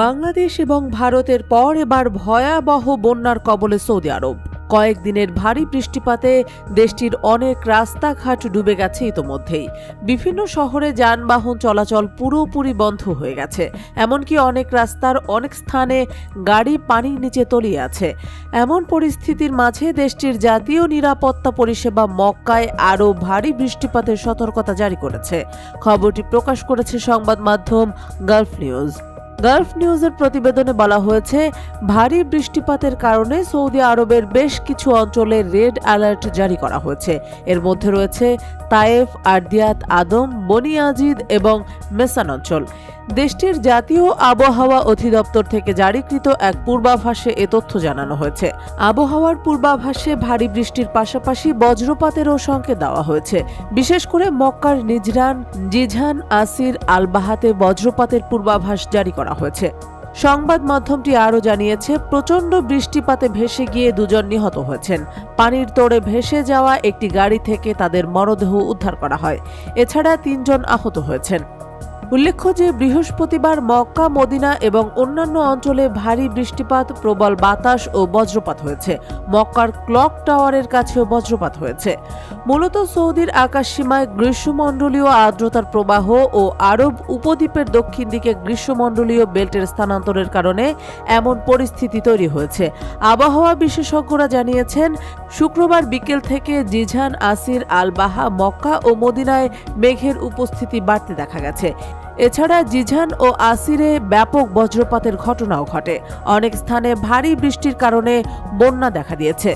বাংলাদেশ এবং ভারতের পর এবার ভয়াবহ বন্যার কবলে সৌদি আরব। কয়েকদিনের ভারী বৃষ্টিপাতে দেশটির অনেক রাস্তাঘাট ডুবে গেছে ইতোমধ্যেই। বিভিন্ন শহরে যানবাহন চলাচল পুরোপুরি বন্ধ হয়ে গেছে। এমনকি অনেক রাস্তার অনেক স্থানে গাড়ি পানির নিচে তলিয়ে আছে। এমন পরিস্থিতির মাঝে দেশটির জাতীয় নিরাপত্তা পরিষেবা মক্কায় আরও ভারী বৃষ্টিপাতের সতর্কতা জারি করেছে। খবরটি প্রকাশ করেছে সংবাদ মাধ্যম গালফ নিউজ। গালফ নিউজের প্রতিবেদনে বলা হয়েছে, ভারী বৃষ্টিপাতের কারণে সৌদি আরবের বেশ কিছু অঞ্চলে রেড অ্যালার্ট জারি করা হয়েছে। এর মধ্যে রয়েছে তায়েফ, আর্দিয়াত আদম বনিয়াজিদ এবং মেসান অঞ্চল। দেশটির জাতীয় আবহাওয়া অধিদপ্তর থেকে জারিকৃত এক পূর্বাভাসে এ তথ্য জানানো হয়েছে। আবহাওয়ার পূর্বাভাসে ভারী বৃষ্টির পাশাপাশি বজ্রপাতেরও সংকেত দেওয়া হয়েছে। বিশেষ করে মক্কার নিজরান জিঝান, আসির, আলবাহাতে বজ্রপাতের পূর্বাভাস জারি করা হয়েছে। সংবাদ মাধ্যমটি আরও জানিয়েছে, প্রচণ্ড বৃষ্টিপাতে ভেসে গিয়ে দুজন নিহত হয়েছেন। পানির তোড়ে ভেসে যাওয়া একটি গাড়ি থেকে তাদের মরদেহ উদ্ধার করা হয়। এছাড়া তিনজন আহত হয়েছেন। উল্লেখ্য যে বৃহস্পতিবার মক্কা, মদিনা এবং অন্যান্য অঞ্চলে ভারী বৃষ্টিপাত, প্রবল বাতাস ও বজ্রপাত হয়েছে। মক্কার ক্লক টাওয়ারের কাছেও বজ্রপাত হয়েছে। মূলত সৌদির আকাশসীমায় গ্রীষ্মমণ্ডলীয় আর্দ্রতার প্রবাহ ও আরব উপদ্বীপের দক্ষিণ দিকে গ্রীষ্মমণ্ডলীয় বেল্টের স্থানান্তরের কারণে এমন পরিস্থিতি তৈরি হয়েছে। আবহাওয়া বিশেষজ্ঞরা জানিয়েছেন, শুক্রবার বিকেল থেকে জিঝান, আসির, আলবাহা, মক্কা ও মদিনায় মেঘের উপস্থিতি বাড়তে দেখা গেছে। এছাড়া জিঝান ও আসিরে ব্যাপক বজ্রপাতের ঘটনাও ঘটে। অনেক স্থানে ভারী বৃষ্টির কারণে বন্যা দেখা দিয়েছে।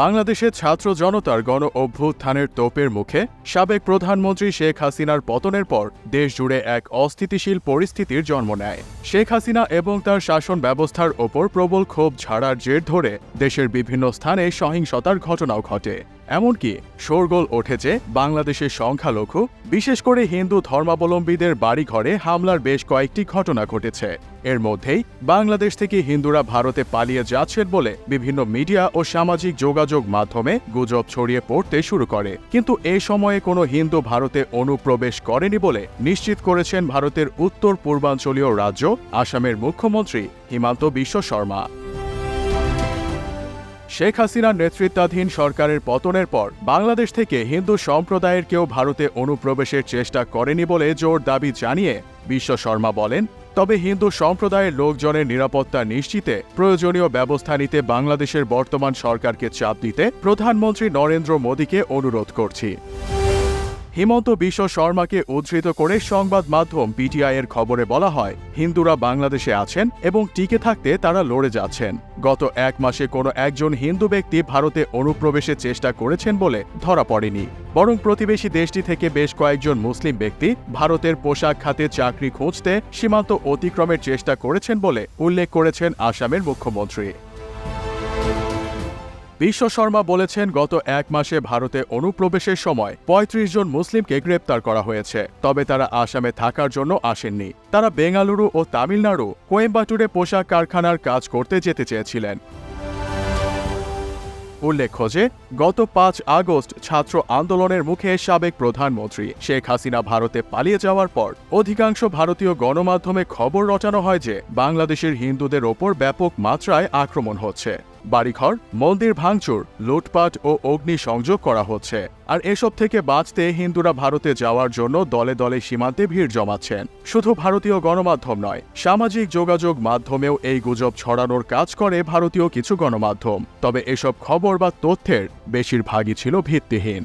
বাংলাদেশের ছাত্র জনতার গণ অভ্যুত্থানের তোপের মুখে সাবেক প্রধানমন্ত্রী শেখ হাসিনার পতনের পর দেশ জুড়ে এক অস্থিতিশীল পরিস্থিতির জন্ম নেয়। শেখ হাসিনা এবং তার শাসন ব্যবস্থার ওপর প্রবল ক্ষোভ ঝাড়ার জের ধরে দেশের বিভিন্ন স্থানে সহিংসতার ঘটনাও ঘটে। এমনকি শোরগোল উঠেছে বাংলাদেশের সংখ্যালঘু, বিশেষ করে হিন্দু ধর্মাবলম্বীদের বাড়িঘরে হামলার বেশ কয়েকটি ঘটনা ঘটেছে। এর মধ্যেই বাংলাদেশ থেকে হিন্দুরা ভারতে পালিয়ে যাচ্ছেন বলে বিভিন্ন মিডিয়া ও সামাজিক যোগাযোগ মাধ্যমে গুজব ছড়িয়ে পড়তে শুরু করে। কিন্তু এ সময়ে কোনো হিন্দু ভারতে অনুপ্রবেশ করেনি বলে নিশ্চিত করেছেন ভারতের উত্তর পূর্বাঞ্চলীয় রাজ্য, আসামের মুখ্যমন্ত্রী হিমান্ত বিশ্ব শর্মা। শেখ হাসিনার নেতৃত্বাধীন সরকারের পতনের পর বাংলাদেশ থেকে হিন্দু সম্প্রদায়ের কেউ ভারতে অনুপ্রবেশের চেষ্টা করেনি বলে জোর দাবি জানিয়ে বিশ্ব শর্মা বলেন, তবে হিন্দু সম্প্রদায়ের লোকজনের নিরাপত্তা নিশ্চিতে প্রয়োজনীয় ব্যবস্থা নিতে বাংলাদেশের বর্তমান সরকারকে চাপ দিতে প্রধানমন্ত্রী নরেন্দ্র মোদীকে অনুরোধ করছি। হিমন্ত বিশ্ব শর্মাকে উদ্ধৃত করে সংবাদ মাধ্যম পিটিআই এর খবরে বলা হয়, হিন্দুরা বাংলাদেশে আছেন এবং টিকে থাকতে তারা লড়ে যাচ্ছেন। গত এক মাসে কোনো একজন হিন্দু ব্যক্তি ভারতে অনুপ্রবেশের চেষ্টা করেছেন বলে ধরা পড়েনি। বরং প্রতিবেশী দেশটি থেকে বেশ কয়েকজন মুসলিম ব্যক্তি ভারতের পোশাক খাতে চাকরি খুঁজতে সীমান্ত অতিক্রমের চেষ্টা করেছেন বলে উল্লেখ করেছেন আসামের মুখ্যমন্ত্রী। বিশ্ব শর্মা বলেছেন, গত এক মাসে ভারতে অনুপ্রবেশের সময় ৩৫ জন মুসলিমকে গ্রেপ্তার করা হয়েছে, তবে তারা আসামে থাকার জন্য আসেননি। তারা বেঙ্গালুরু ও তামিলনাড়ু, কোয়েম্বাটুরে পোশাক কারখানার কাজ করতে যেতে চেয়েছিলেন। উল্লেখ্য যে, গত পাঁচ আগস্ট ছাত্র আন্দোলনের মুখে সাবেক প্রধানমন্ত্রী শেখ হাসিনা ভারতে পালিয়ে যাওয়ার পর অধিকাংশ ভারতীয় গণমাধ্যমে খবর রটানো হয় যে, বাংলাদেশের হিন্দুদের ওপর ব্যাপক মাত্রায় আক্রমণ হচ্ছে। বাড়িঘর, মন্দির ভাঙচুর, লুটপাট ও অগ্নি সংযোগ করা হচ্ছে। আর এসব থেকে বাঁচতে হিন্দুরা ভারতে যাওয়ার জন্য দলে দলে সীমান্তে ভিড় জমাচ্ছেন। শুধু ভারতীয় গণমাধ্যম নয়, সামাজিক যোগাযোগ মাধ্যমেও এই গুজব ছড়ানোর কাজ করে ভারতীয় কিছু গণমাধ্যম। তবে এসব খবর বা তথ্যের বেশিরভাগই ছিল ভিত্তিহীন।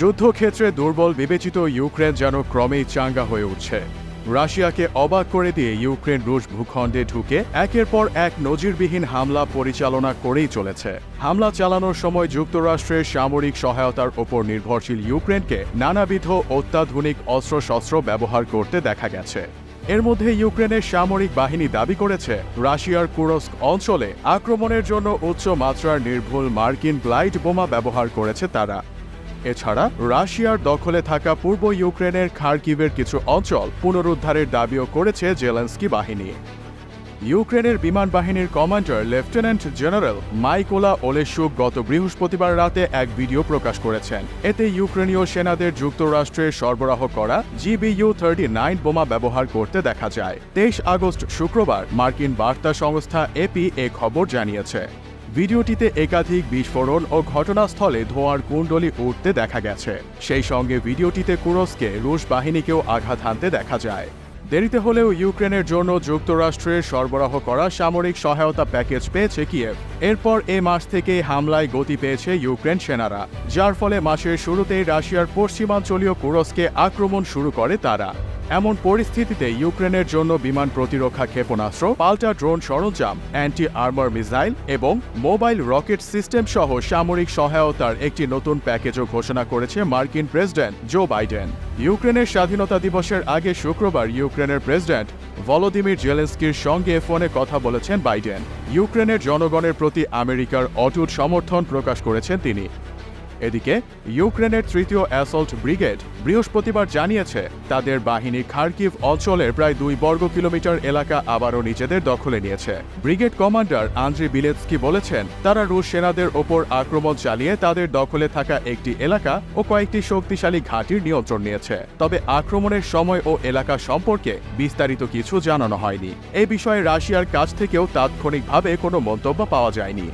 যুদ্ধক্ষেত্রে দুর্বল বিবেচিত ইউক্রেন যেন ক্রমেই চাঙ্গা হয়ে উঠছে। রাশিয়াকে অবাক করে দিয়ে ইউক্রেন রুশ ভূখণ্ডে ঢুকে একের পর এক নজিরবিহীন হামলা পরিচালনা করেই চলেছে। হামলা চালানোর সময় যুক্তরাষ্ট্রের সামরিক সহায়তার ওপর নির্ভরশীল ইউক্রেনকে নানাবিধ অত্যাধুনিক অস্ত্রশস্ত্র ব্যবহার করতে দেখা গেছে। এর মধ্যে ইউক্রেনের সামরিক বাহিনী দাবি করেছে, রাশিয়ার কুরস্ক অঞ্চলে আক্রমণের জন্য উচ্চ মাত্রার নির্ভুল মার্কিন গ্লাইড বোমা ব্যবহার করেছে তারা। এছাড়া রাশিয়ার দখলে থাকা পূর্ব ইউক্রেনের খার্কিভের কিছু অঞ্চল পুনরুদ্ধারের দাবিও করেছে জেলেন্সকি বাহিনী। ইউক্রেনের বিমান বাহিনীর commander lieutenant general Mykola Oleshchuk গত বৃহস্পতিবার রাতে এক ভিডিও প্রকাশ করেছেন। এতে ইউক্রেনীয় সেনাদের যুক্তরাষ্ট্রের সরবরাহ করা জিবিইউ থার্টি নাইন বোমা ব্যবহার করতে দেখা যায়। তেইশ আগস্ট শুক্রবার মার্কিন বার্তা সংস্থা এপি এ খবর জানিয়েছে। ভিডিওটিতে একাধিক বিস্ফোরণ ও ঘটনাস্থলে ধোঁয়ার কুণ্ডলি উঠতে দেখা গেছে। সেই সঙ্গে ভিডিওটিতে কুরস্কে রুশ বাহিনীকেও আঘাত হানতে দেখা যায়। দেরিতে হলেও ইউক্রেনের জন্য যুক্তরাষ্ট্রের সরবরাহ করা সামরিক সহায়তা প্যাকেজ পেয়েছে কিয়েভ। এরপর এ মাস থেকে হামলায় গতি পেয়েছে ইউক্রেন সেনারা, যার ফলে মাসের শুরুতেই রাশিয়ার পশ্চিমাঞ্চলীয় কুরস্কে আক্রমণ শুরু করে তারা। এমন পরিস্থিতিতে ইউক্রেনের জন্য বিমান প্রতিরক্ষা ক্ষেপণাস্ত্র, পাল্টা ড্রোন সরঞ্জাম অ্যান্টি আর্মার মিসাইল এবং মোবাইল রকেট সিস্টেম সহ সামরিক সহায়তার একটি নতুন প্যাকেজও ঘোষণা করেছে মার্কিন প্রেসিডেন্ট জো বাইডেন। ইউক্রেনের স্বাধীনতা দিবসের আগে শুক্রবার ইউক্রেনের প্রেসিডেন্ট ভলোদিমির জেলেন্সকির সঙ্গে ফোনে কথা বলেছেন বাইডেন। ইউক্রেনের জনগণের প্রতি আমেরিকার অটুট সমর্থন প্রকাশ করেছেন তিনি। এদিকে, ইউক্রেনের তৃতীয় অ্যাসল্ট ব্রিগেড বৃহস্পতিবার জানিয়েছে, তাদের বাহিনী খার্কিভ অঞ্চলের প্রায় দুই বর্গ কিলোমিটার এলাকা আবারও নিজেদের দখলে নিয়েছে। ব্রিগেড কমান্ডার আন্দ্রি বিলেৎস্কি বলেছেন, তারা রুশ সেনাদের ওপর আক্রমণ চালিয়ে তাদের দখলে থাকা একটি এলাকা ও কয়েকটি শক্তিশালী ঘাঁটির নিয়ন্ত্রণ নিয়েছে। তবে আক্রমণের সময় ও এলাকা সম্পর্কে বিস্তারিত কিছু জানানো হয়নি। এ বিষয়ে রাশিয়ার কাছ থেকেও তাৎক্ষণিকভাবে কোনো মন্তব্য পাওয়া যায়নি।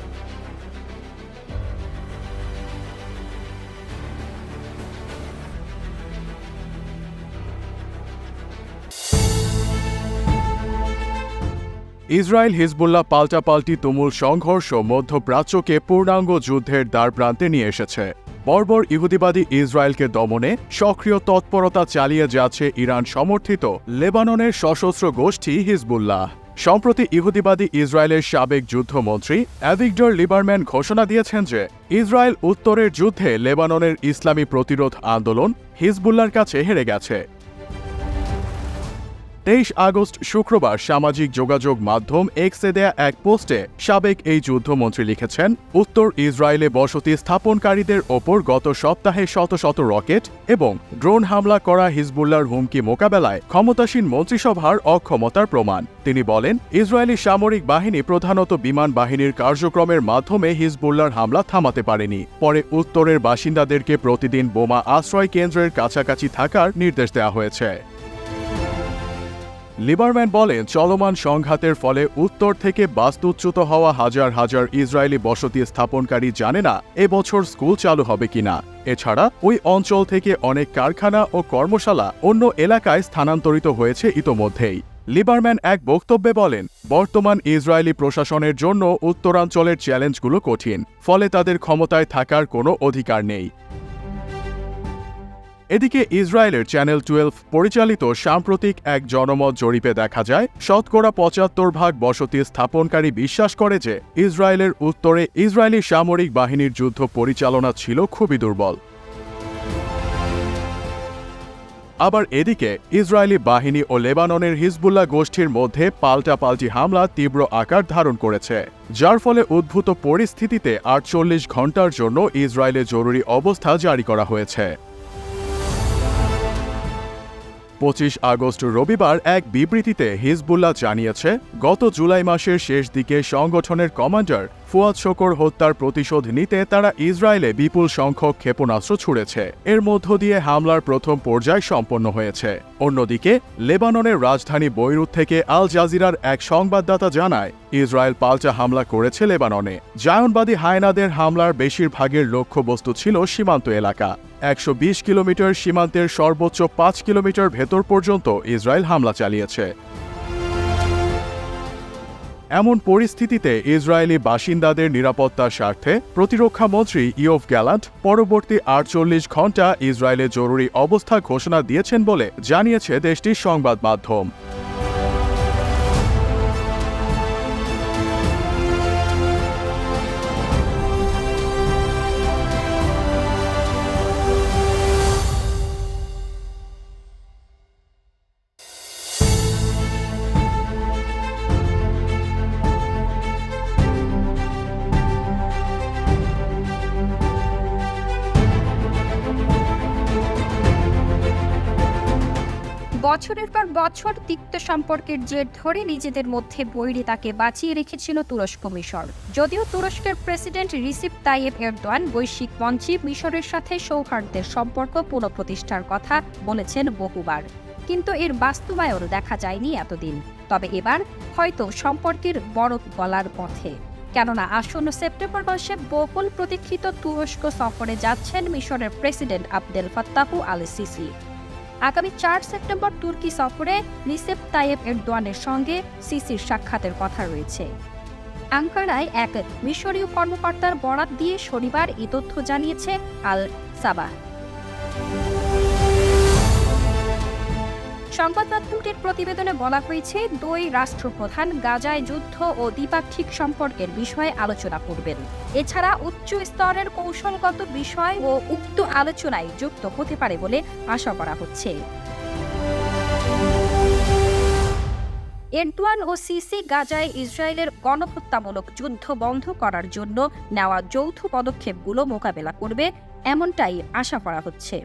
ইসরায়েল হিজবুল্লাহ পাল্টাপাল্টি তুমুল সংঘর্ষ মধ্যপ্রাচ্যকে পূর্ণাঙ্গ যুদ্ধের দ্বারপ্রান্তে নিয়ে এসেছে। বর্বর ইহুদিবাদী ইসরায়েলকে দমনে সক্রিয় তৎপরতা চালিয়ে যাচ্ছে ইরান সমর্থিত লেবাননের সশস্ত্র গোষ্ঠী হিজবুল্লাহ। সম্প্রতি ইহুদিবাদী ইসরায়েলের সাবেক যুদ্ধমন্ত্রী অ্যাভিগডর লিবারম্যান ঘোষণা দিয়েছেন যে, ইসরায়েল উত্তরের যুদ্ধে লেবাননের ইসলামী প্রতিরোধ আন্দোলন হিজবুল্লার কাছে হেরে গেছে। তেইশ আগস্ট শুক্রবার সামাজিক যোগাযোগ মাধ্যম এক্সে দেয়া এক পোস্টে সাবেক এই যুদ্ধমন্ত্রী লিখেছেন, উত্তর ইসরায়েলে বসতি স্থাপনকারীদের ওপর গত সপ্তাহে শত শত রকেট এবং ড্রোন হামলা করা হিজবুল্লার হুমকি মোকাবেলায় ক্ষমতাসীন মন্ত্রিসভার অক্ষমতার প্রমাণ। তিনি বলেন, ইসরায়েলি সামরিক বাহিনী প্রধানত বিমান বাহিনীর কার্যক্রমের মাধ্যমে হিজবুল্লার হামলা থামাতে পারেনি। পরে উত্তরের বাসিন্দাদেরকে প্রতিদিন বোমা আশ্রয় কেন্দ্রের কাছাকাছি থাকার নির্দেশ দেওয়া হয়েছে। লিবারম্যান বলেন, চলমান সংঘাতের ফলে উত্তর থেকে বাস্তুচ্যুত হওয়া হাজার হাজার ইসরায়েলি বসতি স্থাপনকারী জানে না এবছর স্কুল চালু হবে কিনা। এছাড়া, ওই অঞ্চল থেকে অনেক কারখানা ও কর্মশালা অন্য এলাকায় স্থানান্তরিত হয়েছে ইতোমধ্যেই। লিবারম্যান এক বক্তব্যে বলেন, বর্তমান ইসরায়েলি প্রশাসনের জন্য উত্তরাঞ্চলের চ্যালেঞ্জগুলো কঠিন, ফলে তাদের ক্ষমতায় থাকার কোনো অধিকার নেই। এদিকে ইসরায়েলের চ্যানেল টুয়েলভ পরিচালিত সাম্প্রতিক এক জনমত জরিপে দেখা যায়, শতকরা পঁচাত্তর ভাগ বসতি স্থাপনকারী বিশ্বাস করে যে ইসরায়েলের উত্তরে ইসরায়েলি সামরিক বাহিনীর যুদ্ধ পরিচালনা ছিল খুবই দুর্বল। আবার এদিকে ইসরায়েলি বাহিনী ও লেবাননের হিজবুল্লাহ গোষ্ঠীর মধ্যে পাল্টাপাল্টি হামলা তীব্র আকার ধারণ করেছে, যার ফলে উদ্ভূত পরিস্থিতিতে আটচল্লিশ ঘণ্টার জন্য ইসরায়েলে জরুরি অবস্থা জারি করা হয়েছে। পঁচিশ আগস্ট রবিবার এক বিবৃতিতে হিজবুল্লাহ জানিয়েছে গত জুলাই মাসের শেষ দিকে সংগঠনের কমান্ডার ফুয়াদ শকর হত্যার প্রতিশোধ নিতে তারা ইসরায়েলে বিপুল সংখ্যক ক্ষেপণাস্ত্র ছুড়েছে। এর মধ্য দিয়ে হামলার প্রথম পর্যায় সম্পন্ন হয়েছে। অন্যদিকে, লেবাননের রাজধানী বৈরুত থেকে আল জাজিরার এক সংবাদদাতা জানায়, ইসরায়েল পাল্টা হামলা করেছে লেবাননে। জায়নবাদী হায়নাদের হামলার বেশিরভাগের লক্ষ্যবস্তু ছিল সীমান্ত এলাকা। একশো বিশ কিলোমিটার সীমান্তের সর্বোচ্চ পাঁচ কিলোমিটার ভেতর পর্যন্ত ইসরায়েল হামলা চালিয়েছে। এমন পরিস্থিতিতে ইসরায়েলি বাসিন্দাদের নিরাপত্তার স্বার্থে প্রতিরক্ষা মন্ত্রী ইয়ফ গ্যালান্ট পরবর্তী আটচল্লিশ ঘণ্টা ইসরায়েলে জরুরি অবস্থা ঘোষণা দিয়েছেন বলে জানিয়েছে দেশটির সংবাদ মাধ্যম। বছরের পর বছর তিক্ত সম্পর্কের জের ধরে নিজেদের মধ্যে বৈরি তাকে বাঁচিয়ে রেখেছিল তুরস্ক মিশর। যদিও তুরস্কের প্রেসিডেন্ট রিসিপ তাইয়েব এরদোয়ান বৈশ্বিক মঞ্চে মিশরের সাথে সৌহার্দ্যের সম্পর্ক পুনঃপ্রতিষ্ঠার কথা বলেছেন বহুবার। কিন্তু এর বাস্তবায়ন দেখা যায়নি এতদিন। তবে এবার হয়তো সম্পর্কের বরফ গলার পথে। কেননা আসন্ন সেপ্টেম্বর মাসে বহুল প্রতীক্ষিত তুরস্ক সফরে যাচ্ছেন মিশরের president Abdel Fattah al Sisi আগামী চার সেপ্টেম্বর তুর্কি সফরে রিসেপ তাইয়েব এরদোয়ানের সঙ্গে সিসির সাক্ষাতের কথা রয়েছে। আঙ্কারায় এক মিশরীয় কর্মকর্তার বরাত দিয়ে শনিবার এ তথ্য জানিয়েছে আল সাবাহ সংবাদ মাধ্যমটির প্রতিবেদনে বলা হয়েছে, দুই রাষ্ট্রপ্রধান গাজায় যুদ্ধ ও দ্বিপাক্ষিক সম্পর্কের বিষয়ে আলোচনা করবেন। এছাড়া উচ্চ স্তরের কৌশলগত বিষয় ও উক্ত আলোচনায় যুক্ত হতে পারে বলে আশা করা হচ্ছে। এরদোয়ান ও সিসি গাজায় ইসরায়েলের গণহত্যামূলক যুদ্ধ বন্ধ করার জন্য নেওয়া যৌথ পদক্ষেপগুলো মোকাবেলা করবে, এমনটাই আশা করা হচ্ছে।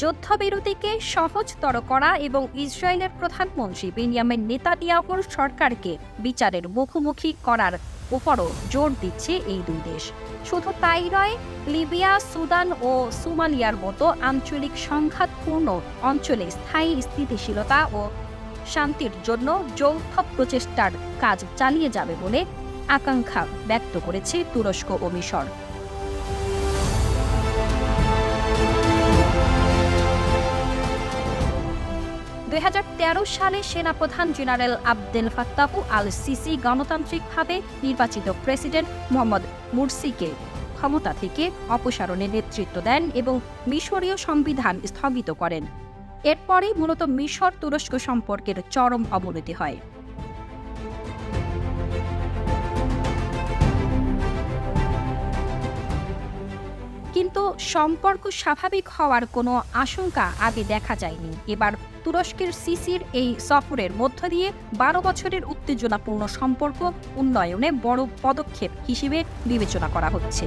যুদ্ধবিরতিকে সহজতর করা এবং ইসরায়েলের প্রধানমন্ত্রী বেনিয়ামিন নেতানিয়াহুর সরকারকে বিচারের মুখোমুখি করার উপরও জোর দিচ্ছে এই দুই দেশ। শুধু তাই নয়, লিবিয়া, সুদান ও সোমালিয়ার মতো আঞ্চলিক সংঘাতপূর্ণ অঞ্চলে স্থায়ী স্থিতিশীলতা ও শান্তির জন্য যৌথ প্রচেষ্টার কাজ চালিয়ে যাবে বলে আকাঙ্ক্ষা ব্যক্ত করেছে তুরস্ক ও মিশর। দু হাজার তেরো সালে সেনাপ্রধান general Abdel Fattah al Sisi গণতান্ত্রিকভাবে নির্বাচিত প্রেসিডেন্ট মোহাম্মদ মুরসিকে ক্ষমতা থেকে অপসারণে নেতৃত্ব দেন এবং মিশরীয় সংবিধান স্থগিত করেন। এরপরে মূলত মিশর তুরস্ক সম্পর্কের চরম অবনতি হয়। কিন্তু সম্পর্ক স্বাভাবিক হওয়ার কোনো আশঙ্কা আগে দেখা যায়নি। এবার তুরস্কের সিসির এই সফরের মধ্য দিয়ে বারো বছরের উত্তেজনাপূর্ণ সম্পর্ক, উন্নয়নে বড় পদক্ষেপ হিসেবে বিবেচনা করা হচ্ছে।